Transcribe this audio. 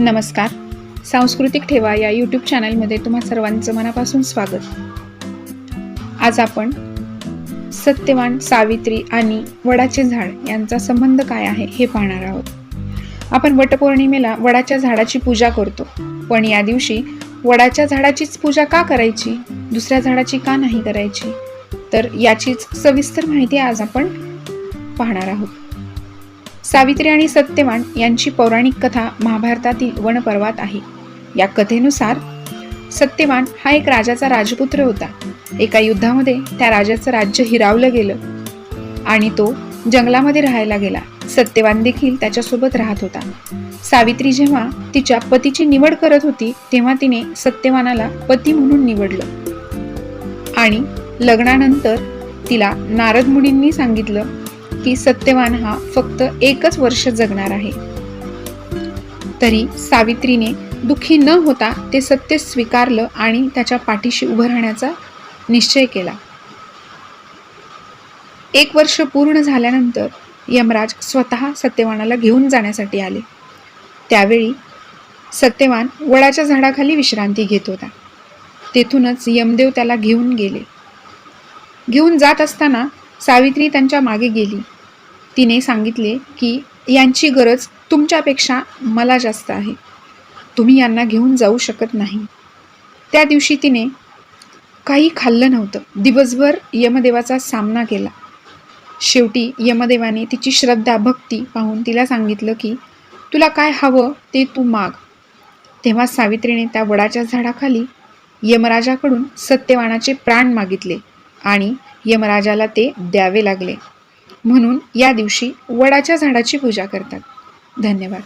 नमस्कार. सांस्कृतिक ठेवा या यूट्यूब चॅनलमध्ये तुम्हा सर्वांचं मनापासून स्वागत. आज आपण सत्यवान सावित्री आणि वडाचे झाड यांचा संबंध काय आहे हे पाहणार आहोत. आपण वटपौर्णिमेला वडाच्या झाडाची पूजा करतो. पण या दिवशी वडाच्या झाडाचीच पूजा का करायची? दुसऱ्या झाडाची का नाही करायची? तर याचीच सविस्तर माहिती आज आपण पाहणार आहोत. सावित्री आणि सत्यवान यांची पौराणिक कथा महाभारतातील वनपर्वात आहे. या कथेनुसार सत्यवान हा एक राजाचा राजपुत्र होता. एका युद्धामध्ये त्या राजाचं राज्य हिरावलं गेलं आणि तो जंगलामध्ये राहायला गेला. सत्यवान देखील त्याच्यासोबत राहत होता. सावित्री जेव्हा तिच्या पतीची निवड करत होती तेव्हा तिने सत्यवानाला पती म्हणून निवडलं आणि लग्नानंतर तिला नारद मुनींनी सांगितलं की सत्यवान हा फक्त एकच वर्ष जगणार आहे. तरी सावित्रीने दुःखी न होता ते सत्य स्वीकारलं आणि त्याच्या पाठीशी उभं राहण्याचा निश्चय केला. एक वर्ष पूर्ण झाल्यानंतर यमराज स्वतः सत्यवानाला घेऊन जाण्यासाठी आले. त्यावेळी सत्यवान वडाच्या झाडाखाली विश्रांती घेत होता. तेथूनच यमदेव त्याला घेऊन गेले. घेऊन जात असताना सावित्री त्यांच्या मागे गेली. तिने सांगितले की यांची गरज तुमच्यापेक्षा मला जास्त आहे. तुम्ही यांना घेऊन जाऊ शकत नाही. त्या दिवशी तिने काही खाल्लं नव्हतं. दिवसभर यमदेवाचा सामना केला. शेवटी यमदेवाने तिची श्रद्धा भक्ती पाहून तिला सांगितलं की तुला काय हवं ते तू माग. तेव्हा सावित्रीने त्या वडाच्या झाडाखाली यमराजाकडून सत्यवानाचे प्राण मागितले आणि यमराजाला ते द्यावे लागले. म्हणून या दिवशी वडाच्या झाडाची पूजा करतात. धन्यवाद.